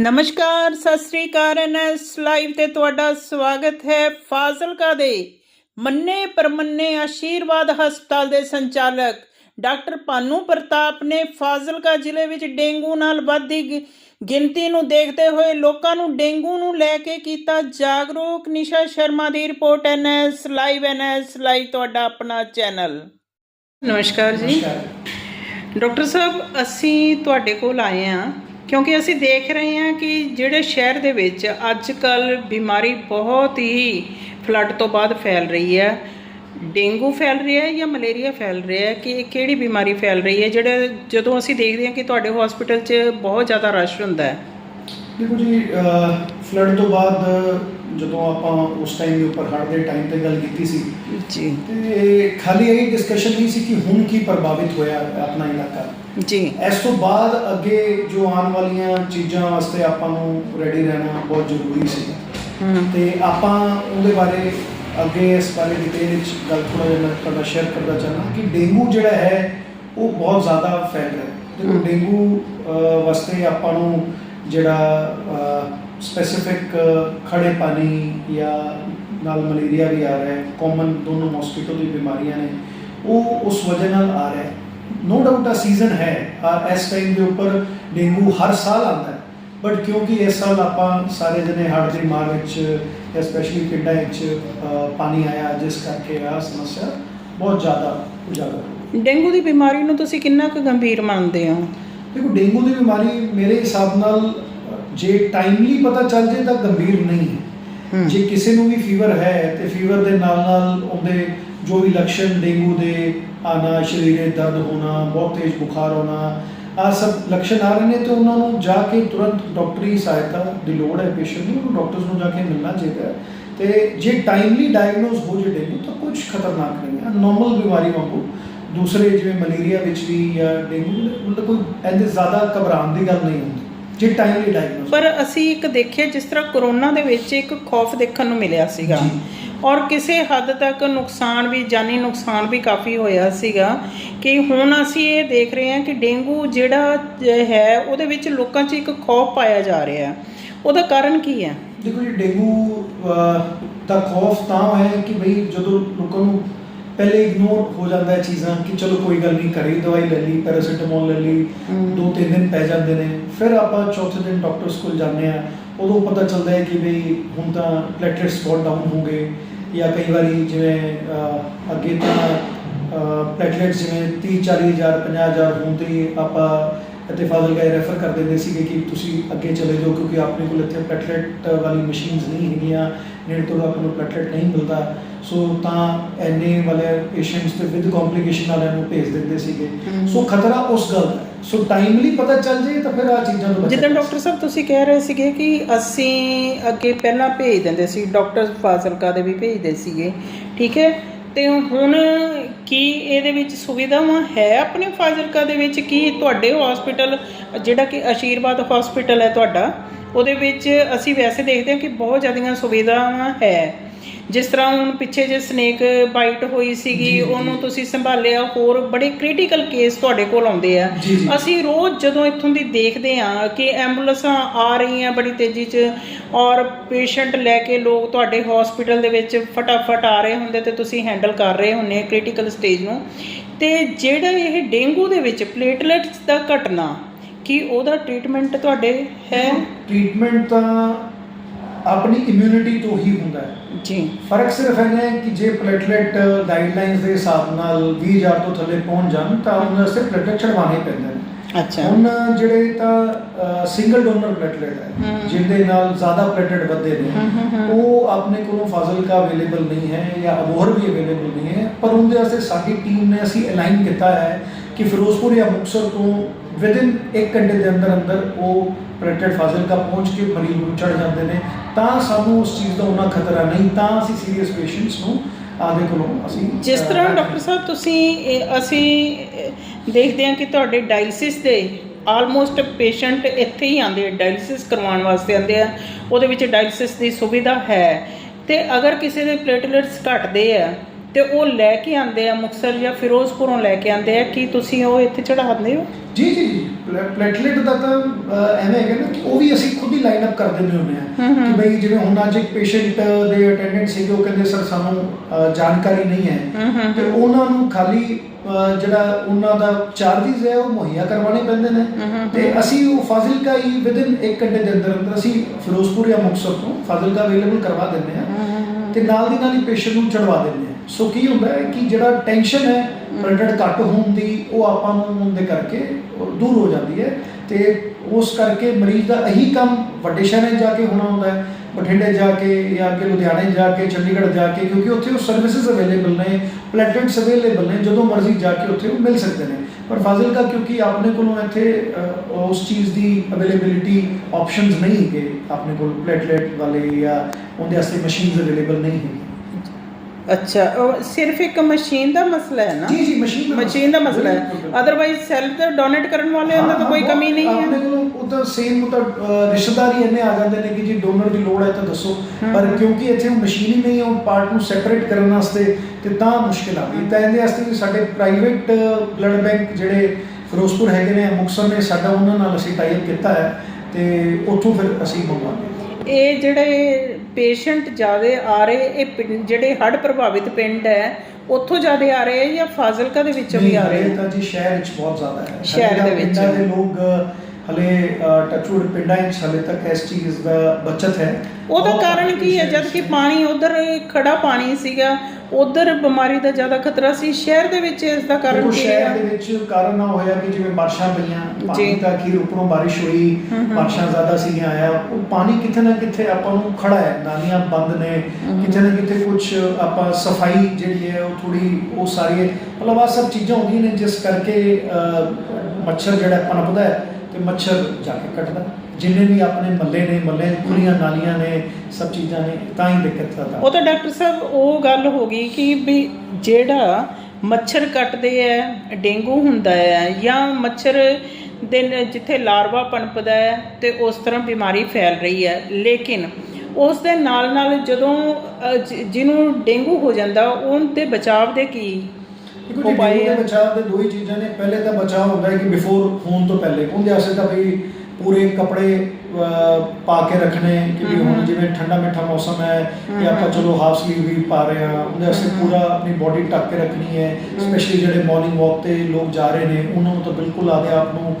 ਨਮਸਕਾਰ ਸਤਿ ਸ੍ਰੀ ਅਕਾਲ। NS live ਤੇ ਤੁਹਾਡਾ ਸਵਾਗਤ ਹੈ ਫਾਜ਼ਿਲਕਾ ਦੇ ਮੰਨੇ ਪਰਮੰਨੇ ਆਸ਼ੀਰਵਾਦ ਹਸਪਤਾਲ ਦੇ ਸੰਚਾਲਕ ਡਾਕਟਰ ਪਾਨੂ ਪ੍ਰਤਾਪ ਨੇ ਫਾਜ਼ਿਲਕਾ ਜ਼ਿਲ੍ਹੇ ਵਿੱਚ ਡੇਂਗੂ ਨਾਲ ਵੱਧਦੀ ਗਿ- ਗਿਣਤੀ ਨੂੰ ਦੇਖਦੇ ਹੋਏ ਲੋਕਾਂ ਨੂੰ ਡੇਂਗੂ ਨੂੰ ਲੈ ਕੇ ਕੀਤਾ ਜਾਗਰੂਕ। ਨਿਸ਼ਾ ਸ਼ਰਮਾ ਦੀ report NS live NS live ਤੁਹਾਡਾ ਆਪਣਾ ਚੈਨਲ। ਨਮਸਕਾਰ ਜੀ। ਡਾਕਟਰ ਸਾਹਿਬ ਅਸੀਂ ਤੁਹਾਡੇ ਕੋਲ ਆਏ ਹਾਂ। ਕਿਉਂਕਿ ਅਸੀਂ ਦੇਖ ਰਹੇ ਹਾਂ ਕਿ ਜਿਹੜੇ ਸ਼ਹਿਰ ਦੇ ਵਿੱਚ ਅੱਜ ਕੱਲ ਬਿਮਾਰੀ ਬਹੁਤ ਹੀ ਫਲੱਡ ਤੋਂ ਬਾਅਦ ਫੈਲ ਰਹੀ ਹੈ ਡੇਂਗੂ ਫੈਲ ਰਿਹਾ ਹੈ ਜਾਂ ਮਲੇਰੀਆ ਫੈਲ ਰਿਹਾ ਹੈ ਕਿ ਇਹ ਕਿਹੜੀ ਬਿਮਾਰੀ ਫੈਲ ਰਹੀ ਹੈ ਜਿਹੜੇ ਜਦੋਂ ਅਸੀਂ ਦੇਖਦੇ ਹਾਂ ਕਿ ਤੁਹਾਡੇ ਹਸਪੀਟਲ 'ਚ ਬਹੁਤ ਜ਼ਿਆਦਾ ਰਸ਼ ਹੁੰਦਾ ਹੈ। ਦੇਖੋ ਜੀ ਫਲੱਡ ਤੋਂ ਬਾਅਦ ਜਦੋਂ ਆਪਾਂ ਉਸ ਟਾਈਮ ਦੇ ਉੱਪਰ ਹੜ੍ਹ ਦੇ ਟਾਈਮ ਤੇ ਗੱਲ ਕੀਤੀ ਸੀ ਜੀ। ਤੇ ਖਾਲੀ ਇਹ ਡਿਸਕਸ਼ਨ ਨਹੀਂ ਸੀ ਕਿ ਹੁਣ ਕੀ ਪ੍ਰਭਾਵਿਤ ਹੋਇਆ ਆਪਣਾ ਇਲਾਕਾ? ਜੀ। ਇਸ ਤੋਂ ਬਾਅਦ ਅੱਗੇ ਜੋ ਆਉਣ ਵਾਲੀਆਂ ਚੀਜ਼ਾਂ ਵਾਸਤੇ ਆਪਾਂ ਨੂੰ ਰੈਡੀ ਰਹਿਣਾ ਬਹੁਤ ਜ਼ਰੂਰੀ ਸੀ। ਤੇ ਆਪਾਂ ਉਹਦੇ ਬਾਰੇ ਅੱਗੇ ਇਸ ਬਾਰੇ ਡਿਟੇਲ ਵਿੱਚ ਗੱਲ ਥੋੜਾ ਜਿਹਾ ਮੈਂ ਤੁਹਾਡਾ ਸ਼ੇਅਰ ਕਰਨਾ ਚਾਹੁੰਦਾ ਕਿ ਡੇਂਗੂ ਜਿਹੜਾ ਹੈ ਉਹ ਬਹੁਤ ਜ਼ਿਆਦਾ ਫੈਲ ਰਿਹਾ। ਹੈ ਹਮ। ਡੇਂਗੂ ਵਾਸਤੇ ਆਪਾਂ ਨੂੰ ਜਿਹੜਾ ਸਪੈਸੀਫਿਕ ਖੜੇ ਪਾਣੀ ਜਾਂ ਨਾਲ ਮਲੇਰੀਆ ਵੀ ਆ ਰਿਹਾ ਹੈ। ਕਾਮਨ ਦੋਨੋਂ ਮੋਸਕੀਟੋ ਦੀ ਬਿਮਾਰੀਆਂ ਨੇ ਉਹ ਉਸ ਵਜ੍ਹਾ ਨਾਲ ਆ ਰਿਹਾ ਹੈ। ਨੋ ਡਾਊਟ ਆ ਸੀਜ਼ਨ ਹੈ ਇਸ ਟਾਈਮ ਦੇ ਉੱਪਰ ਡੇਂਗੂ ਹਰ ਸਾਲ ਆਉਂਦਾ ਹੈ ਬਟ ਕਿਉਂਕਿ ਇਸ ਸਾਲ ਆਪਾਂ ਸਾਰੇ ਜਣੇ ਹੜ੍ਹ ਦੀ ਮਾਰ ਵਿੱਚ ਸਪੈਸ਼ਲੀ ਪਿੰਡਾਂ ਵਿੱਚ ਪਾਣੀ ਆਇਆ ਜਿਸ ਕਰਕੇ ਆ ਸਮੱਸਿਆ ਬਹੁਤ ਜ਼ਿਆਦਾ ਉਜਾਗਰ ਡੇਂਗੂ ਦੀ ਬਿਮਾਰੀ ਨੂੰ ਤੁਸੀਂ ਕਿੰਨਾ ਕੁ ਗੰਭੀਰ ਮੰਨਦੇ ਹੋ ਦੇਖੋ ਡੇਂਗੂ ਦੀ ਬਿਮਾਰੀ ਮੇਰੇ ਹਿਸਾਬ ਨਾਲ ਜੇ ਟਾਈਮਲੀ ਪਤਾ ਚੱਲ ਜੇ ਤਾਂ ਗੰਭੀਰ ਨਹੀਂ ਹੂੰ ਜੇ ਕਿਸੇ ਨੂੰ ਵੀ ਫੀਵਰ ਹੈ ਤੇ ਫੀਵਰ ਦੇ ਨਾਲ ਨਾਲ ਉਹਦੇ ਜੋ ਵੀ ਲੱਛਣ ਡੇਂਗੂ ਦੇ ਆਣਾ ਸਰੀਰੇ ਦਰਦ ਹੋਣਾ ਬਹੁਤ ਤੇਜ਼ ਬੁਖਾਰ ਹੋਣਾ ਆ ਸਭ ਲੱਛਣ ਆ ਰਹੇ ਨੇ ਤੇ ਉਹਨਾਂ ਨੂੰ ਜਾ ਕੇ ਤੁਰੰਤ ਡਾਕਟਰੀ ਸਹਾਇਤਾ ਦੀ ਲੋੜ ਹੈ ਪੇਸ਼ੈਂਟ ਨੂੰ ਡਾਕਟਰਸ ਨੂੰ ਜਾ ਕੇ ਮਿਲਣਾ ਚਾਹੀਦਾ ਤੇ ਜੇ ਟਾਈਮਲੀ ਡਾਇਗਨੋਸ ਹੋ ਜੇ ਡੇਂਗੂ ਤਾਂ ਕੁਝ ਖਤਰਨਾਕ ਨਹੀਂ ਹੈ ਨਾਰਮਲ ਬਿਮਾਰੀ ਵਾਂਗੂ। ਦੂਸਰੇ ਜਿਵੇਂ ਮਲੇਰੀਆ ਵਿੱਚ ਵੀ ਜਾਂ ਡੇਂਗੂ ਮਤਲਬ ਕੋਈ ਐਂਦੇ ਜ਼ਿਆਦਾ ਘਬਰਾਉਣ ਦੀ ਗੱਲ ਨਹੀਂ ਹੁੰਦੀ ਜੇ ਟਾਈਮਲੀ ਡਾਇਗਨੋਸ ਪਰ ਅਸੀਂ ਇੱਕ ਦੇਖਿਆ ਜਿਸ ਤਰ੍ਹਾਂ ਕਰੋਨਾ ਦੇ ਵਿੱਚ ਇੱਕ ਖੌਫ ਦੇਖਣ ਨੂੰ ਮਿਲਿਆ ਸੀਗਾ। ਔਰ ਕਿਸੇ ਹੱਦ ਤੱਕ ਨੁਕਸਾਨ ਵੀ ਜਾਨੀ ਨੁਕਸਾਨ ਵੀ ਕਾਫੀ ਹੋਇਆ ਸੀਗਾ ਕਿ ਹੁਣ ਅਸੀਂ ਇਹ ਦੇਖ ਰਹੇ ਹਾਂ ਕਿ ਡੇਂਗੂ ਜਿਹੜਾ ਹੈ ਉਹਦੇ ਵਿੱਚ ਲੋਕਾਂ 'ਚ ਇੱਕ ਖੌਫ ਪਾਇਆ ਜਾ ਰਿਹਾ। ਹੈ ਉਹਦਾ ਕਾਰਨ ਕੀ ਹੈ? ਦੇਖੋ ਜੀ ਡੇਂਗੂ ਦਾ ਖੌਫ ਤਾਂ ਹੈ ਕਿ ਭਈ ਜਦੋਂ ਲੋਕਾਂ ਨੂੰ ਪਹਿਲੇ ਇਗਨੋਰ ਹੋ ਜਾਂਦਾ ਹੈ ਚੀਜ਼ਾਂ ਕਿ ਚਲੋ ਕੋਈ ਗੱਲ ਨਹੀਂ ਹੀ ਦਵਾਈ ਲੈ ਲਈ ਪੈਰਾਸੀਟਾਮੋਲ ਲੈ ਲਈ। ਦੋ ਤਿੰਨ ਦਿਨ ਪੈ ਜਾਂਦੇ ਨੇ। ਫਿਰ ਆਪਾਂ ਚੌਥੇ ਦਿਨ ਡਾਕਟਰਸ ਕੋਲ ਜਾਂਦੇ ਆ ਉਦੋਂ ਪਤਾ ਚੱਲਦਾ ਹੈ ਕਿ ਭਈ ਹੁਣ ਤਾਂ ਪਲੇਟਲੇਟਸ ਬਹੁਤ ਡਾਊਨ ਹੋ ਗਏ। ਜਾਂ ਕਈ ਵਾਰੀ ਜਿਵੇਂ ਅੱਗੇ ਤਾਂ ਪਲੇਟਲੇਟਸ ਜਿਵੇਂ 30 40 ਹਜ਼ਾਰ 50 ਹਜ਼ਾਰ ਹੋਣ ਤੇ ਆਪਾਂ ਇੱਥੇ ਫਾਜ਼ਲ ਗਏ ਰੈਫਰ ਕਰ ਦਿੰਦੇ ਸੀਗੇ ਕਿ ਤੁਸੀਂ ਅੱਗੇ ਚਲੇ ਜਾਓ ਕਿਉਂਕਿ ਆਪਣੇ ਕੋਲ ਇੱਥੇ ਪਲੇਟਲੇਟ ਵਾਲੀ ਮਸ਼ੀਨਸ ਨਹੀਂ ਹੈਗੀਆਂ ਨੇੜੇ ਤੋਂ ਆਪਾਂ ਨੂੰ ਪਲੇਟਲੇਟ ਨਹੀਂ ਮਿਲਦਾ ਸੋ ਤਾਂ ਐਨੇ ਵਾਲੇ ਪੇਸ਼ੈਂਟਸ ਤੇ ਵਿਦ ਕੰਪਲਿਕੇਸ਼ਨ ਵਾਲਿਆਂ ਨੂੰ ਭੇਜ ਦਿੰਦੇ ਸੀਗੇ। ਸੋ ਖਤਰਾ ਉਸ ਗੱਲ ਦਾ। ਸੋ ਟਾਈਮਲੀ ਪਤਾ ਚੱਲ ਜੇ ਤਾਂ ਫਿਰ ਆ ਚੀਜ਼ਾਂ ਬਚਿਆ ਜਿੱਦਾਂ ਡਾਕਟਰ ਸਾਹਿਬ ਤੁਸੀਂ ਕਹਿ ਰਹੇ ਸੀਗੇ ਕਿ ਅਸੀਂ ਅੱਗੇ ਪਹਿਲਾਂ ਭੇਜ ਦਿੰਦੇ ਸੀ ਡਾਕਟਰ ਫਾਜ਼ਿਲਕਾ ਦੇ ਵੀ ਭੇਜਦੇ ਸੀਗੇ ਠੀਕ ਹੈ? ਤੇ ਹੁਣ ਕੀ ਇਹਦੇ ਵਿੱਚ ਸੁਵਿਧਾਵਾਂ ਹੈ ਆਪਣੇ ਫਾਜ਼ਿਲਕਾ ਦੇ ਵਿੱਚ? ਕੀ ਤੁਹਾਡੇ ਹਸਪੀਟਲ ਜਿਹੜਾ ਕਿ ਆਸ਼ੀਰਵਾਦ ਹਸਪੀਟਲ ਹੈ ਤੁਹਾਡਾ ਉਹਦੇ ਵਿੱਚ ਅਸੀਂ ਵੈਸੇ ਦੇਖਦੇ ਹਾਂ ਕਿ ਬਹੁਤ ਜ਼ਿਆਦੀਆਂ ਸੁਵਿਧਾਵਾਂ ਹੈ। ਜਿਸ ਤਰ੍ਹਾਂ ਹੁਣ ਪਿੱਛੇ ਜੇ ਸਨੇਕ ਬਾਈਟ ਹੋਈ ਸੀਗੀ। ਉਹਨੂੰ ਤੁਸੀਂ ਸੰਭਾਲਿਆ ਹੋਰ ਬੜੇ ਕ੍ਰਿਟੀਕਲ ਕੇਸ ਤੁਹਾਡੇ ਕੋਲ ਆਉਂਦੇ ਆ। ਅਸੀਂ ਰੋਜ਼ ਜਦੋਂ ਇੱਥੋਂ ਦੀ ਦੇਖਦੇ ਹਾਂ ਕਿ ਐਂਬੂਲੈਂਸਾਂ ਆ ਰਹੀਆਂ ਬੜੀ ਤੇਜ਼ੀ 'ਚ ਔਰ ਪੇਸ਼ੈਂਟ ਲੈ ਕੇ ਲੋਕ ਤੁਹਾਡੇ ਹਸਪੀਟਲ ਦੇ ਵਿੱਚ ਫਟਾਫਟ ਆ ਰਹੇ ਹੁੰਦੇ ਤੇ ਤੁਸੀਂ ਹੈਂਡਲ ਕਰ ਰਹੇ ਹੁੰਦੇ ਕ੍ਰਿਟੀਕਲ ਸਟੇਜ ਨੂੰ ਤੇ ਜਿਹੜਾ ਇਹ ਡੇਂਗੂ ਦੇ ਵਿੱਚ ਪਲੇਟਲੇਟਸ ਦਾ ਘਟਨਾ ਕੀ ਉਹਦਾ ਟ੍ਰੀਟਮੈਂਟ ਤੁਹਾਡੇ ਹੈ ਟ੍ਰੀਟਮੈਂਟ ਤਾਂ ਆਪਣੀ ਇਮਿਊਨਿਟੀ ਤੋਂ ਹੀ ਹੁੰਦਾ ਹੈ ਜੀ ਫ਼ਰਕ ਸਿਰਫ ਇਹ ਹੈ ਕਿ ਜੇ ਪਲੇਟਲੇਟ ਗਾਈਡਲਾਈਨਸ ਦੇ ਹਿਸਾਬ ਨਾਲ 20000 ਤੋਂ ਥੱਲੇ ਪਹੁੰਚ ਜਾਣ ਤਾਂ ਉਹਨਾਂ ਵਾਸਤੇ ਪਲੇਟਲੇਟ ਚੜਵਾਉਣੇ ਪੈਂਦੇ ਨੇ ਅੱਛਾ ਹੁਣ ਜਿਹੜੇ ਤਾਂ ਸਿੰਗਲ ਡੋਨਰ ਪਲੇਟਲੇਟ ਹੈ। ਜਿਹਦੇ ਨਾਲ ਜ਼ਿਆਦਾ ਪਲੇਟਲੇਟ ਵੱਧਦੇ ਨੇ। ਉਹ ਆਪਣੇ ਕੋਲੋਂ ਫਾਜ਼ਿਲਕਾ ਅਵੇਲੇਬਲ ਨਹੀਂ ਹੈ ਜਾਂ ਅਬੋਹਰ ਵੀ ਅਵੇਲੇਬਲ ਨਹੀਂ ਹੈ ਪਰ ਉਹਦੇ ਵਾਸਤੇ ਸਾਡੀ ਟੀਮ ਨੇ ਅਸੀਂ ਅਲਾਈਨ ਕੀਤਾ ਹੈ ਕਿ ਫਿਰੋਜ਼ਪੁਰ ਜਾਂ ਮੁਕਤਸਰ ਤੋਂ ਵਿਦਿਨ 1 ਘੰਟੇ ਦੇ ਅੰਦਰ ਅੰਦਰ ਉਹ ਪਲੇਟਲੇਟ ਫਾਜ਼ਿਲਕਾ ਪਹੁੰਚ ਕੇ ਮਰੀਜ਼ ਨੂੰ ਚੜ ਜਾਂਦੇ ਨੇ। ਤਾਂ ਸਾਨੂੰ ਉਸ ਚੀਜ਼ ਦਾ ਉਹਨਾਂ ਖਤਰਾ ਨਹੀਂ ਤਾਂ ਅਸੀਂ ਸੀਰੀਅਸ ਪੇਸ਼ੈਂਟਸ ਨੂੰ ਆਦੇ ਕੋਲੋਂ ਅਸੀਂ ਜਿਸ ਤਰ੍ਹਾਂ ਡਾਕਟਰ ਸਾਹਿਬ ਤੁਸੀਂ ਅਸੀਂ ਦੇਖਦੇ ਹਾਂ ਕਿ ਤੁਹਾਡੇ ਡਾਇਲਿਸਿਸ ਦੇ ਆਲਮੋਸਟ ਪੇਸ਼ੈਂਟ ਇੱਥੇ ਹੀ ਆਉਂਦੇ ਆ ਡਾਇਲਿਸਿਸ ਕਰਵਾਉਣ ਵਾਸਤੇ ਆਉਂਦੇ ਆ। ਉਹਦੇ ਵਿੱਚ ਡਾਇਲਿਸਿਸ ਦੀ ਸੁਵਿਧਾ ਹੈ। ਤੇ ਅਗਰ ਕਿਸੇ ਦੇ ਪਲੇਟਲੇਟਸ ਘਟਦੇ ਆ ਤੇ ਉਹ ਲੈ ਕੇ ਆਉਂਦੇ ਆ ਮੁਕਤਸਰ ਜਾਂ ਫਿਰੋਜ਼ਪੁਰੋਂ ਲੈ ਕੇ ਆਉਂਦੇ ਆ ਕੀ ਤੁਸੀਂ ਉਹ ਇੱਥੇ ਚੜਾਉਂਦੇ ਹੋ? ਜੀ ਜੀ ਪਲੇਟਲੇਟ ਦਾ ਤਾਂ ਐਵੇਂ ਹੈਗਾ ਨਾ ਕਿ ਉਹ ਵੀ ਅਸੀਂ ਖੁਦ ਹੀ ਲਾਈਨ ਅਪ ਕਰ ਦਿੰਦੇ ਹੁੰਦੇ ਆ। ਕਿ ਬਈ ਜਿਵੇਂ ਹੁਣ ਅੱਜ ਇੱਕ ਪੇਸ਼ੈਂਟ ਦੇ ਅਟੈਂਡੈਂਟ ਸੀਗੇ ਉਹ ਕਹਿੰਦੇ ਸਰ ਸਾਨੂੰ ਜਾਣਕਾਰੀ ਨਹੀਂ ਹੈ। ਤੇ ਉਹਨਾਂ ਨੂੰ ਖਾਲੀ ਜਿਹੜਾ ਉਹਨਾਂ ਦਾ ਚਾਰजेस ਹੈ ਉਹ ਮੁਹੱਈਆ ਕਰਵਾਉਣੇ ਪੈਂਦੇ ਨੇ। ਤੇ ਅਸੀਂ ਉਹ ਫਾਜ਼ਿਲਕਾ ਹੀ ਵਿਦਿਨ 1 ਘੰਟੇ ਦੇ ਅੰਦਰ ਅੰਦਰ ਅਸੀਂ ਫਿਰੋਜ਼ਪੁਰ ਜਾਂ ਮੁਕਤਸਰ ਤੋਂ ਫਾਜ਼ਿਲਕਾ ਅਵੇਲੇਬਲ ਕਰਵਾ ਦਿੰਦੇ ਆ ਤੇ ਨਾਲ ਦੀ ਨਾਲ ਹੀ ਪੇਸ਼ੈਂਟ ਨੂੰ ਚੜਵਾ ਦਿੰਦੇ ਆ ਸੋ ਕੀ ਹੁੰਦਾ ਹੈ ਕਿ ਜਿਹੜਾ ਟੈਨਸ਼ਨ ਹੈ ਬਲੱਡ ਘੱਟ ਹੋਣ ਦੀ, ਉਹ ਆਪਾਂ ਨੂੰ ਦੇ ਕਰਕੇ ਦੂਰ ਹੋ ਜਾਂਦੀ ਹੈ ਤੇ ਉਸ ਕਰਕੇ ਮਰੀਜ਼ ਦਾ ਇਹੀ ਕੰਮ ਵੱਡੇ ਸ਼ਹਿਰਾਂ 'ਚ ਜਾ ਕੇ ਹੋਣਾ ਹੁੰਦਾ ਹੈ, ਬਠਿੰਡੇ ਜਾ ਕੇ ਜਾਂ ਕਿ ਲੁਧਿਆਣੇ ਜਾ ਕੇ, ਚੰਡੀਗੜ੍ਹ ਜਾ ਕੇ, ਕਿਉਂਕਿ ਉੱਥੇ ਉਹ ਸਰਵਿਸਿਜ਼ ਅਵੇਲੇਬਲ ਨੇ ਪਲੇਟਲੈਟਸ ਅਵੇਲੇਬਲ ਨੇ, ਜਦੋਂ ਮਰਜ਼ੀ ਜਾ ਕੇ ਉੱਥੇ ਉਹ ਮਿਲ ਸਕਦੇ ਨੇ। ਪਰ ਫਾਜ਼ਿਲਕਾ ਕਿਉਂਕਿ ਆਪਣੇ ਕੋਲੋਂ ਇੱਥੇ ਉਸ ਚੀਜ਼ ਦੀ ਅਵੇਲੇਬਿਲਿਟੀ ਆਪਸ਼ਨਸ ਨਹੀਂ ਹੈਗੇ, ਆਪਣੇ ਕੋਲ ਪਲੇਟਲੈਟ ਵਾਲੇ ਜਾਂ ਉਹਦੇ ਵਾਸਤੇ ਮਸ਼ੀਨਸ ਅਵੇਲੇਬਲ ਨਹੀਂ ਹੈ ਅੱਛਾ ਉਹ ਸਿਰਫ ਇੱਕ ਮਸ਼ੀਨ ਦਾ ਮਸਲਾ ਹੈ ਨਾ? ਜੀ ਜੀ ਮਸ਼ੀਨ ਮਸ਼ੀਨ ਦਾ ਮਸਲਾ ਹੈ। ਅਦਰਵਾਈਜ਼ ਸੈਲਫ ਤੇ ਡੋਨੇਟ ਕਰਨ ਵਾਲਿਆਂ ਦਾ ਤਾਂ ਕੋਈ ਕਮੀ ਨਹੀਂ ਆਪਣੇ ਹੈ ਕੋਲ ਉਹ ਤਾਂ ਸੇਮ ਅਹ, ਰਿਸ਼ਤੇਦਾਰ ਇੰਨੇ ਆ ਜਾਂਦੇ ਨੇ ਕਿ ਜੀ ਡੋਨਰ ਦੀ ਲੋੜ ਹੈ ਤਾਂ ਦੱਸੋ। ਪਰ ਕਿਉਂਕਿ ਇੱਥੇ ਮਸ਼ੀਨ ਹੀ ਨਹੀਂ ਹੈ ਉਹ ਪਾਰਟ ਨੂੰ ਸੈਪਰੇਟ ਕਰਨ ਵਾਸਤੇ ਤੇ ਤਾਂ ਮੁਸ਼ਕਿਲ ਆ ਗਈ। ਤਾਂ ਇਹਦੇ ਵਾਸਤੇ ਵੀ ਸਾਡੇ ਪ੍ਰਾਈਵੇਟ ਬਲੱਡ ਬੈਂਕ ਜਿਹੜੇ ਫਿਰੋਜ਼ਪੁਰ ਹੈਗੇ ਨੇ ਮੁਕਤਸਰ ਨੇ ਸਾਡਾ ਉਹਨਾਂ ਨਾਲ ਅਸੀਂ ਟਾਈਪ ਕੀਤਾ ਹੈ ਤੇ ਉੱਥੋਂ ਫਿਰ ਅਸੀਂ ਮੰਗਵਾਉਂਦੇ ਇਹ ਜਿਹੜੇ ਪੇਸ਼ੈਂਟ ਜਿਆਦੇ ਆ ਰਹੇ ਇਹ ਪਿੰਡ- ਜਿਹੜੇ ਹੜ੍ਹ ਪ੍ਰਭਾਵਿਤ ਪਿੰਡ ਹੈ ਉੱਥੋਂ ਜਿਆਦੇ ਆ ਰਹੇ ਹੈ ਜਾਂ ਫਾਜ਼ਿਲਕਾ ਦੇ ਵਿੱਚੋਂ ਵੀ ਆ ਰਹੇ ਤਾਂ ਜੀ ਸ਼ਹਿਰ ਵਿੱਚ ਬਹੁਤ ਜ਼ਿਆਦਾ ਹੈ ਸ਼ਹਿਰ ਦੇ ਵਿੱਚ। ਪਿੰਡਾਂ ਦੇ ਲੋਕ ਹਲੇ ਟਚਵੁੱਡ ਪਿੰਡਾਂ ਵਿੱਚ ਹਲੇ ਤੱਕ ਇਸ ਚੀਜ਼ ਦਾ ਬਚਤ ਹੈ। ਉਹਦਾ ਕਾਰਨ ਕੀ ਹੈ? ਸ਼ਹਿਰ ਜਦ ਕਿ। ਪਾਣੀ ਉਧਰ ਖੜਾ ਪਾਣੀ ਸੀਗਾ ਉਧਰ ਬਿਮਾਰੀ ਦਾ ਜ਼ਿਆਦਾ ਖਤਰਾ ਸੀ। ਸ਼ਹਿਰ ਦੇ ਵਿੱਚ ਇਸ ਦਾ ਕਾਰਨ ਕੀ ਸ਼ਹਿਰ ਹੈ? ਦੇ ਵਿੱਚ ਕਾਰਨ ਨਾ ਹੋਇਆ ਕਿ ਜਿਵੇਂ ਬਾਰਿਸ਼ਾਂ ਪਈਆਂ ਪਾਣੀ। ਦਾ ਅਖੀਰ ਉੱਪਰੋਂ ਬਾਰਿਸ਼ ਹੋਈ ਬਾਰਿਸ਼ਾਂ ਜ਼ਿਆਦਾ ਸੀਗੀਆਂ ਆਇਆ। ਉਹ ਪਾਣੀ ਕਿਤੇ ਨਾ ਕਿਤੇ ਆਪਾਂ ਨੂੰ ਖੜਾ ਹੈ। ਨਾਲੀਆਂ ਬੰਦ ਨੇ ਕਿਤੇ ਨਾ ਕਿਤੇ ਕੁਝ ਆਪਾਂ ਸਫ਼ਾਈ ਜਿਹੜੀ ਹੈ ਉਹ ਥੋੜੀ ਉਹ ਸਾਰੀ ਮਤਲਬ ਆ ਸਭ ਚੀਜ਼ਾਂ ਹੁੰਦੀਆਂ ਨੇ ਜਿਸ ਕਰਕੇ ਮੱਛਰ ਜਿਹੜਾ ਪਨਪਦਾ ਹੈ। ਤੇ ਮੱਛਰ ਜਾ ਕੇ ਕੱਟਦਾ। ਜਿੰਨੇ ਵੀ ਆਪਣੇ ਮੱਲੇ ਨੇ, ਮੱਲੇ ਖੁੱਲੀਆਂ ਨਾਲੀਆਂ ਨੇ, ਸਭ ਚੀਜ਼ਾਂ ਨੇ, ਤਾਂ ਹੀ ਦਿੱਕਤ ਆਦਾ ਉਹ ਤਾਂ ਡਾਕਟਰ ਸਾਹਿਬ, ਉਹ ਗੱਲ ਹੋ ਗਈ ਕਿ ਵੀ ਜਿਹੜਾ ਮੱਛਰ ਕੱਟਦੇ ਹੈ ਡੇਂਗੂ ਹੁੰਦਾ ਹੈ ਜਾਂ ਮੱਛਰ ਦੇ ਜਿੱਥੇ ਲਾਰਵਾ ਪਨਪਦਾ ਹੈ ਤੇ ਉਸ ਤਰ੍ਹਾਂ ਬਿਮਾਰੀ ਫੈਲ ਰਹੀ ਹੈ ਲੇਕਿਨ ਉਸ ਦੇ ਨਾਲ ਨਾਲ ਜਦੋਂ ਜਿਹਨੂੰ ਡੇਂਗੂ ਹੋ ਜਾਂਦਾ, ਉਹਦੇ ਬਚਾਵ ਦੇ ਕੀ ਦੇਖੋ ਜੀ ਡੇਂਗੂ? ਦੇ ਬਚਾਅ ਦੇ ਦੋ ਹੀ ਚੀਜ਼ਾਂ ਨੇ ਪਹਿਲੇ ਤਾਂ ਬਚਾਅ ਹੁੰਦਾ ਹੈ ਕਿ ਬਿਫੋਰ ਹੋਣ ਤੋਂ ਪਹਿਲੇ ਉਹਦੇ ਵਾਸਤੇ ਤਾਂ ਵੀ ਪੂਰੇ ਕੱਪੜੇ ਪਾ ਕੇ ਰੱਖਣੇ ਕਿ ਵੀ ਹੁਣ ਜਿਵੇਂ ਠੰਡਾ ਮਿੱਠਾ ਮੌਸਮ ਹੈ ਕਿ ਆਪਾਂ ਚਲੋ ਹਾਫ ਸਲੀਵ ਵੀ ਪਾ ਰਹੇ ਹਾਂ ਉਹਦੇ ਵਾਸਤੇ ਪੂਰਾ ਆਪਣੀ ਬਾਡੀ ਢੱਕ ਕੇ ਰੱਖਣੀ ਹੈ ਸਪੈਸ਼ਲੀ ਜਿਹੜੇ ਮਾਰਨਿੰਗ ਵਾਕ ਤੇ ਲੋਕ ਜਾ ਰਹੇ ਨੇ ਉਹਨਾਂ ਨੂੰ ਤਾਂ ਬਿਲਕੁਲ ਆਪਦੇ ਆਪ ਨੂੰ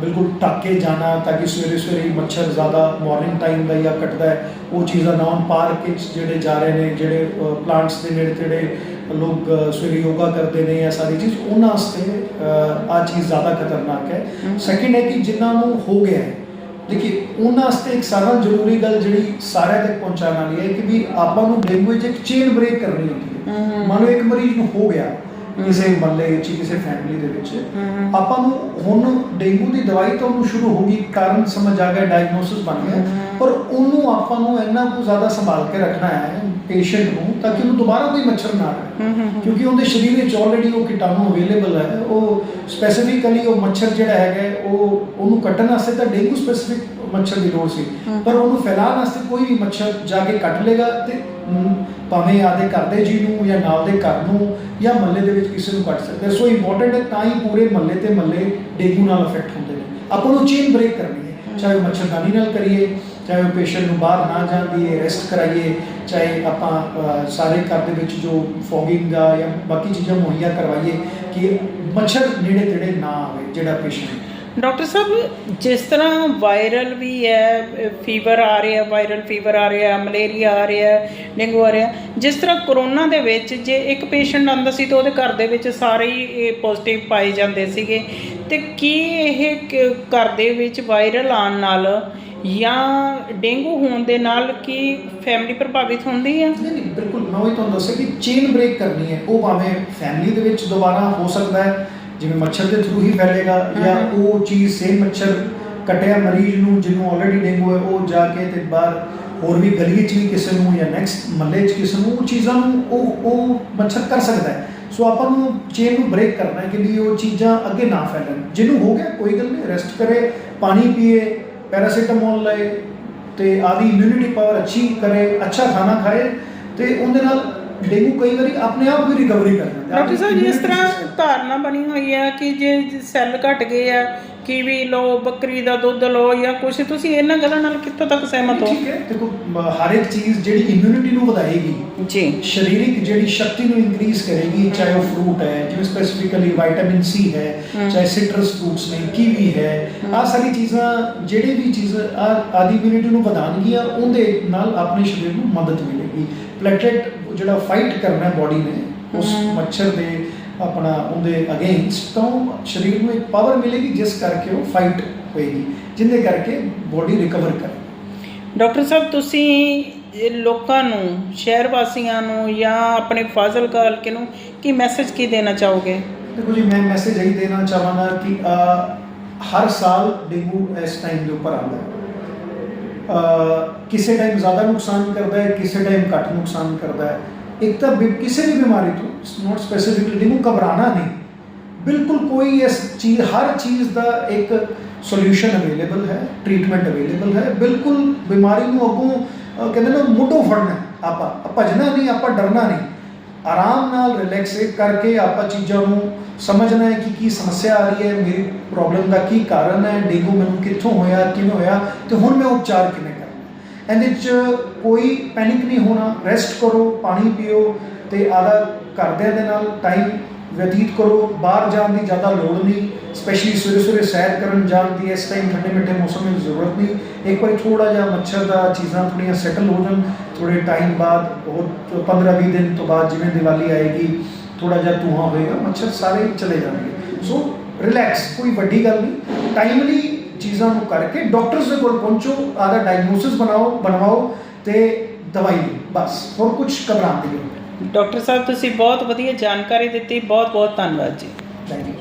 ਬਿਲਕੁਲ ਢੱਕ ਕੇ ਜਾਣਾ ਤਾਂ ਕਿ ਸਵੇਰੇ ਸਵੇਰੇ ਮੱਛਰ ਜ਼ਿਆਦਾ ਮਾਰਨਿੰਗ ਟਾਈਮ ਦਾ ਜਾਂ ਕੱਟਦਾ ਹੈ ਉਹ ਚੀਜ਼ਾਂ ਨਾ ਹੋਣ ਪਾਰਕ ਵਿੱਚ ਜਿਹੜੇ ਜਾ ਰਹੇ ਨੇ ਜਿਹੜੇ ਪਲਾਂਟਸ ਦੇ ਨੇੜੇ ਤੇੜੇ ਲੋਕ ਸਵੇਰੇ ਯੋਗਾ ਕਰਦੇ ਨੇ ਇਹ ਸਾਰੀ ਚੀਜ਼ ਉਹਨਾਂ ਵਾਸਤੇ ਆ ਚੀਜ਼ ਜ਼ਿਆਦਾ ਖਤਰਨਾਕ ਹੈ। ਸੈਕਿੰਡ ਹੈ ਕਿ ਜਿਨ੍ਹਾਂ ਨੂੰ ਹੋ ਗਿਆ ਹੈ ਦੇਖੀ ਉਹਨਾਂ ਵਾਸਤੇ ਇੱਕ ਸਾਰਾ ਜ਼ਰੂਰੀ ਗੱਲ ਜਿਹੜੀ ਸਾਰਿਆਂ ਤੱਕ ਪਹੁੰਚਾਉਣ ਵਾਲੀ ਹੈ ਕਿ ਵੀ ਆਪਾਂ ਨੂੰ ਡੇਂਗੂ ਵਿੱਚ ਇੱਕ ਚੇਨ ਬ੍ਰੇਕ ਕਰਨੀ ਹੁੰਦੀ ਹੈ। ਮੰਨ ਲਓ ਇੱਕ ਮਰੀਜ਼ ਨੂੰ ਹੋ ਗਿਆ ਕਿਸੇ ਮਹੱਲੇ ਵਿੱਚ ਕਿਸੇ ਫੈਮਿਲੀ ਦੇ ਵਿੱਚ। ਆਪਾਂ ਨੂੰ ਹੁਣ ਡੇਂਗੂ ਦੀ ਦਵਾਈ ਤਾਂ ਉਹਨੂੰ ਸ਼ੁਰੂ ਹੋ ਗਈ ਕਾਰਨ ਸਮਝ ਆ ਗਿਆ ਡਾਇਗਨੋਸਿਸ ਬਣ ਗਿਆ। ਪਰ ਉਹਨੂੰ ਆਪਾਂ ਨੂੰ ਇੰਨਾ ਕੁ ਜ਼ਿਆਦਾ ਸੰਭਾਲ ਕੇ ਰੱਖਣਾ ਹੈ ਪੇਸ਼ੈਂਟ ਨੂੰ ਤਾਂ ਕਿ ਉਹਨੂੰ ਦੁਬਾਰਾ ਕੋਈ ਮੱਛਰ ਨਾ ਆਵੇ ਕਿਉਂਕਿ ਉਹਦੇ ਸਰੀਰ ਵਿੱਚ ਆਲਰੇਡੀ ਉਹ ਕੀਟਾਣੂ ਅਵੇਲੇਬਲ ਹੈ। ਉਹ ਸਪੈਸੀਫਿਕਲੀ ਉਹ ਮੱਛਰ ਜਿਹੜਾ ਹੈਗਾ ਉਹ ਉਹਨੂੰ ਕੱਟਣ ਵਾਸਤੇ ਤਾਂ ਡੇਂਗੂ ਸਪੈਸੀਫਿਕ ਮੱਛਰ ਦੀ ਲੋੜ ਸੀ। ਪਰ ਉਹਨੂੰ ਫੈਲਾਉਣ ਵਾਸਤੇ ਕੋਈ ਵੀ ਮੱਛਰ ਜਾ ਕੇ ਕੱਟ ਲੇਗਾ ਤੇ ਭਾਵੇਂ ਆਦੇ ਘਰ ਦੇ ਜੀ ਨੂੰ ਜਾਂ ਨਾਲ ਦੇ ਘਰ ਨੂੰ ਜਾਂ ਮਹੱਲੇ ਦੇ ਵਿੱਚ ਕਿਸੇ ਨੂੰ ਕੱਟ ਸਕਦਾ। ਸੋ ਇੰਪੋਰਟੈਂਟ ਹੈ ਤਾਂ ਹੀ ਪੂਰੇ ਮਹੱਲੇ ਤੇ ਮਹੱਲੇ ਡੇਂਗੂ ਨਾਲ ਅਫੈਕਟ ਹੁੰਦੇ ਨੇ। ਆਪਾਂ ਨੂੰ ਚੇਨ ਬ੍ਰੇਕ ਕਰਨੀ ਹੈ ਚਾਹੇ ਮੱਛਰਦਾਨੀ ਨਾਲ ਕਰੀਏ ਚਾਹੇ ਉਹ ਪੇਸ਼ੈਂਟ ਨੂੰ ਬਾਹਰ ਨਾ ਜਾਣ ਦੀਏ ਰੈਸਟ ਕਰਾਈਏ, ਚਾਹੇ ਆਪਾਂ ਸਾਰੇ ਘਰ ਦੇ ਵਿੱਚ ਜੋ ਫੋਗਿੰਗ ਦਾ ਜਾਂ ਬਾਕੀ ਚੀਜ਼ਾਂ ਮੁਹੱਈਆ ਕਰਵਾਈਏ ਕਿ ਮੱਛਰ ਨੇੜੇ ਤੇੜੇ ਨਾ ਆਵੇ ਜਿਹੜਾ ਪੇਸ਼ੈਂਟ ਡਾਕਟਰ ਸਾਹਿਬ, ਜਿਸ ਤਰ੍ਹਾਂ ਵਾਇਰਲ ਵੀ ਹੈ ਫੀਵਰ ਆ ਰਿਹਾ ਵਾਇਰਲ ਫੀਵਰ ਆ ਰਿਹਾ, ਮਲੇਰੀਆ ਆ ਰਿਹਾ, ਡੇਂਗੂ ਆ ਰਿਹਾ, ਜਿਸ ਤਰ੍ਹਾਂ ਕਰੋਨਾ ਦੇ ਵਿੱਚ ਜੇ ਇੱਕ ਪੇਸ਼ੈਂਟ ਆਉਂਦਾ ਸੀ ਤਾਂ ਉਹਦੇ ਘਰ ਦੇ ਵਿੱਚ ਸਾਰੇ ਹੀ ਪੋਜ਼ਿਟਿਵ ਪਾਏ ਜਾਂਦੇ ਸੀਗੇ, ਤੇ ਕੀ ਇਹ ਘਰ ਦੇ ਵਿੱਚ ਵਾਇਰਲ ਆਉਣ ਨਾਲ ਜਾਂ ਡੇਂਗੂ ਹੋਣ ਦੇ ਨਾਲ ਕੀ ਫੈਮਿਲੀ ਪ੍ਰਭਾਵਿਤ ਹੁੰਦੀ ਹੈ ਨਹੀਂ ਨਹੀਂ ਬਿਲਕੁਲ ਮੈਂ ਉਹੀ ਤੁਹਾਨੂੰ ਦੱਸਿਆ ਕਿ ਚੇਨ ਬ੍ਰੇਕ ਕਰਨੀ ਹੈ। ਉਹ ਭਾਵੇਂ ਫੈਮਿਲੀ ਦੇ ਵਿੱਚ ਦੁਬਾਰਾ ਹੋ ਸਕਦਾ ਹੈ ਜਿਵੇਂ ਮੱਛਰ ਦੇ ਥਰੂ ਹੀ ਫੈਲੇਗਾ ਜਾਂ ਉਹ ਚੀਜ਼ ਸੇਮ ਮੱਛਰ ਕਟਿਆ ਮਰੀਜ਼ ਨੂੰ ਜਿਹਨੂੰ ਆਲਰੇਡੀ ਡੇਂਗੂ ਹੈ ਉਹ ਜਾ ਕੇ ਤੇ ਬਾਹਰ ਹੋਰ ਵੀ ਗਲੀ 'ਚ ਵੀ ਕਿਸੇ ਨੂੰ ਜਾਂ ਨੈਕਸਟ ਮਹੱਲੇ 'ਚ ਕਿਸੇ ਨੂੰ ਉਹ ਚੀਜ਼ਾਂ ਨੂੰ ਉਹ ਉਹ ਮੱਛਰ ਕਰ ਸਕਦਾ ਹੈ। ਸੋ ਆਪਾਂ ਨੂੰ ਚੇਨ ਨੂੰ ਬ੍ਰੇਕ ਕਰਨਾ ਹੈ ਕਿ ਵੀ ਉਹ ਚੀਜ਼ਾਂ ਅੱਗੇ ਨਾ ਫੈਲਣ। ਜਿਹਨੂੰ ਹੋ ਗਿਆ ਕੋਈ ਗੱਲ ਨਹੀਂ ਰੈਸਟ ਕਰੇ ਪਾਣੀ ਪੀਏ ਪੈਰਾਸੀਟਾਮੋਲ ਲਏ ਤੇ ਆਦੀ ਇਮਿਊਨਿਟੀ ਪਾਵਰ ਅੱਛੀ ਕਰੇ ਅੱਛਾ ਖਾਣਾ ਖਾਏ ਤੇ ਉਹਦੇ ਨਾਲ ਡੇਂਗੂ ਕਈ ਵਾਰੀ ਆਪਣੇ ਆਪ ਵੀ ਰਿਕਵਰੀ ਕਰ ਜਾਂਦਾ ਡਾਕਟਰ ਸਾਹਿਬ ਜਿਸ ਤਰ੍ਹਾਂ ਧਾਰਨਾ ਬਣੀ ਹੋਈ ਹੈ ਕਿ ਜੇ ਸੈੱਲ ਘਟ ਗਏ ਆ ਕੀਵੀ ਲਓ ਬੱਕਰੀ ਦਾ ਦੁੱਧ ਲਓ ਜਾਂ ਕੁਝ ਤੁਸੀਂ ਇਹਨਾਂ ਗੱਲਾਂ ਨਾਲ ਕਿੱਥੋਂ ਤੱਕ ਸਹਿਮਤ ਹੋ ਠੀਕ ਹੈ ਦੇਖੋ ਮ- ਹਰ ਇੱਕ ਚੀਜ਼ ਜਿਹੜੀ ਇਮਿਊਨਿਟੀ ਨੂੰ ਵਧਾਏਗੀ ਜੀ ਸਰੀਰਿਕ ਜਿਹੜੀ ਸ਼ਕਤੀ ਨੂੰ ਇਨਕਰੀਜ਼ ਕਰੇਗੀ ਚਾਹੇ ਉਹ ਫਰੂਟ ਹੈ ਜਿਵੇਂ ਸਪੈਸੀਫਿਕਲੀ ਵਿਟਾਮਿਨ ਸੀ ਹੈ। ਚਾਹੇ ਸਿਟਰਸ ਫਰੂਟਸ ਨੇ ਕੀਵੀ ਹੈ ਆ ਸਾਰੀ ਚੀਜ਼ਾਂ ਜਿਹੜੇ ਵੀ ਚੀਜ਼ ਆ- ਆਦੀ ਇਮਿਊਨਿਟੀ ਨੂੰ ਵਧਾਉਣਗੀਆਂ ਉਹਦੇ ਨਾਲ ਆਪਣੇ ਸਰੀਰ ਨੂੰ ਮਦਦ ਮਿਲੇਗੀ ਪਲੇਟਲੇਟ ਜਿਹੜਾ ਫਾਈਟ ਕਰਨਾ ਬੋਡੀ ਨੇ ਉਸ। ਮੱਛਰ ਦੇ ਆਪਣਾ ਉਹਦੇ ਅਗੇਂਸਟ ਤਾਂ ਸਰੀਰ ਨੂੰ ਇੱਕ ਪਾਵਰ ਮਿਲੇਗੀ ਜਿਸ ਕਰਕੇ ਉਹ ਫਾਈਟ ਹੋਏਗੀ ਜਿੰਦੇ ਕਰਕੇ ਬੋਡੀ ਰਿਕਵਰ ਕਰੇ। ਡਾਕਟਰ ਸਾਹਿਬ ਤੁਸੀਂ ਇਹ ਲੋਕਾਂ ਨੂੰ ਸ਼ਹਿਰ ਵਾਸੀਆਂ ਨੂੰ ਜਾਂ ਆਪਣੇ ਫਾਜ਼ਿਲਕਾ ਹਲਕੇ ਨੂੰ ਕੀ ਮੈਸੇਜ ਕੀ ਦੇਣਾ ਚਾਹੋਗੇ? ਦੇਖੋ ਜੀ ਮੈਂ ਮੈਸੇਜ ਇਹੀ ਦੇਣਾ ਚਾਹਾਂਗਾ ਕਿ ਹਰ ਸਾਲ ਡੇਂਗੂ ਇਸ ਟਾਈਮ ਦੇ ਉੱਪਰ ਆਉਂਦਾ ਹੈ। ਕਿਸੇ ਟਾਈਮ ਜ਼ਿਆਦਾ ਨੁਕਸਾਨ ਕਰਦਾ ਹੈ ਕਿਸੇ ਟਾਈਮ ਘੱਟ ਨੁਕਸਾਨ ਕਰਦਾ ਹੈ। ਇੱਕ ਤਾਂ ਬਿ- ਕਿਸੇ ਵੀ ਬਿਮਾਰੀ ਤੋਂ ਨੋਟ ਸਪੈਸੀਫਿਕਲੀ ਡੇਂਗੂ ਘਬਰਾਣਾ ਨਹੀਂ ਬਿਲਕੁਲ ਕੋਈ ਇਸ ਚੀਜ਼ ਹਰ ਚੀਜ਼ ਦਾ ਇੱਕ ਸੋਲੂਸ਼ਨ ਅਵੇਲੇਬਲ ਹੈ ਟ੍ਰੀਟਮੈਂਟ ਅਵੇਲੇਬਲ ਹੈ ਬਿਲਕੁਲ ਬਿਮਾਰੀ ਨੂੰ ਅੱਗੋਂ ਕਹਿੰਦੇ ਨੇ ਮੁੱਢੋਂ ਫੜਨਾ ਆਪਾਂ ਆਪਾਂ ਭੱਜਣਾ ਨਹੀਂ ਆਪਾਂ ਡਰਨਾ ਨਹੀਂ ਆਰਾਮ ਨਾਲ ਰਿਲੈਕਸ ਕਰਕੇ ਆਪਾਂ ਚੀਜ਼ਾਂ ਨੂੰ ਸਮਝਣਾ ਹੈ ਕਿ ਕੀ ਸਮੱਸਿਆ ਆ ਰਹੀ ਹੈ ਮੇਰੀ ਪ੍ਰੋਬਲਮ ਦਾ ਕੀ ਕਾਰਨ ਹੈ ਡੇਂਗੂ ਮੈਨੂੰ ਕਿੱਥੋਂ ਹੋਇਆ ਕਿਵੇਂ ਹੋਇਆ ਤੇ ਹੁਣ ਮੈਂ ਉਪਚਾਰ ਕਿਵੇਂ ਕਰਾਂ ਇਹਦੇ 'ਚ ਕੋਈ ਪੈਨਿਕ ਨਹੀਂ ਹੋਣਾ। ਰੈਸਟ ਕਰੋ, ਪਾਣੀ ਪੀਓ ਤੇ ਆਦਾ ਘਰਦਿਆਂ ਦੇ ਨਾਲ ਟਾਈਮ ਬਤੀਤ ਕਰੋ। ਬਾਹਰ ਜਾਣ ਦੀ ਜ਼ਿਆਦਾ ਲੋੜ ਨਹੀਂ ਸਪੈਸ਼ਲੀ ਸਵੇਰੇ ਸਵੇਰੇ ਸੈਰ ਕਰਨ ਜਾਣ ਦੀ ਇਸ ਟਾਈਮ ਠੰਡੇ ਮਿੱਠੇ ਮੌਸਮ ਵਿੱਚ ਜ਼ਰੂਰਤ ਨਹੀਂ। ਇੱਕ ਵਾਰੀ ਥੋੜਾ ਜਿਹਾ ਮੱਛਰ ਦਾ ਚੀਜ਼ਾਂ ਥੋੜੀਆਂ ਸੈਟਲ ਹੋ ਜਾਣ ਥੋੜੇ ਟਾਈਮ ਬਾਅਦ, ਉਹ 15-20 ਦਿਨ ਤੋਂ ਬਾਅਦ ਜਿਵੇਂ ਦੀਵਾਲੀ ਆਏਗੀ ਥੋੜਾ ਜਿਹਾ ਧੂਆਂ ਹੋਏਗਾ, ਮੱਛਰ ਸਾਰੇ ਚਲੇ ਜਾਣਗੇ। ਸੋ ਰਿਲੈਕਸ ਕੋਈ ਵੱਡੀ ਗੱਲ ਨਹੀਂ। ਟਾਈਮਲੀ ਚੀਜ਼ਾਂ ਨੂੰ ਕਰਕੇ ਡਾਕਟਰਸ ਦੇ ਕੋਲ ਪਹੁੰਚੋ ਆਦਾ ਡਾਇਗਨੋਸਿਸ ਬਣਾਓ ਬਣਵਾਓ ਤੇ ਦਵਾਈ ਬਸ। ਹੋਰ ਕੁਝ ਘਬਰਾਉਣ ਦੀ ਲੋੜ ਨਹੀਂ। ਡਾਕਟਰ ਸਾਹਿਬ ਤੁਸੀਂ ਬਹੁਤ ਵਧੀਆ ਜਾਣਕਾਰੀ ਦਿੱਤੀ ਬਹੁਤ ਬਹੁਤ ਧੰਨਵਾਦ ਜੀ। Thank you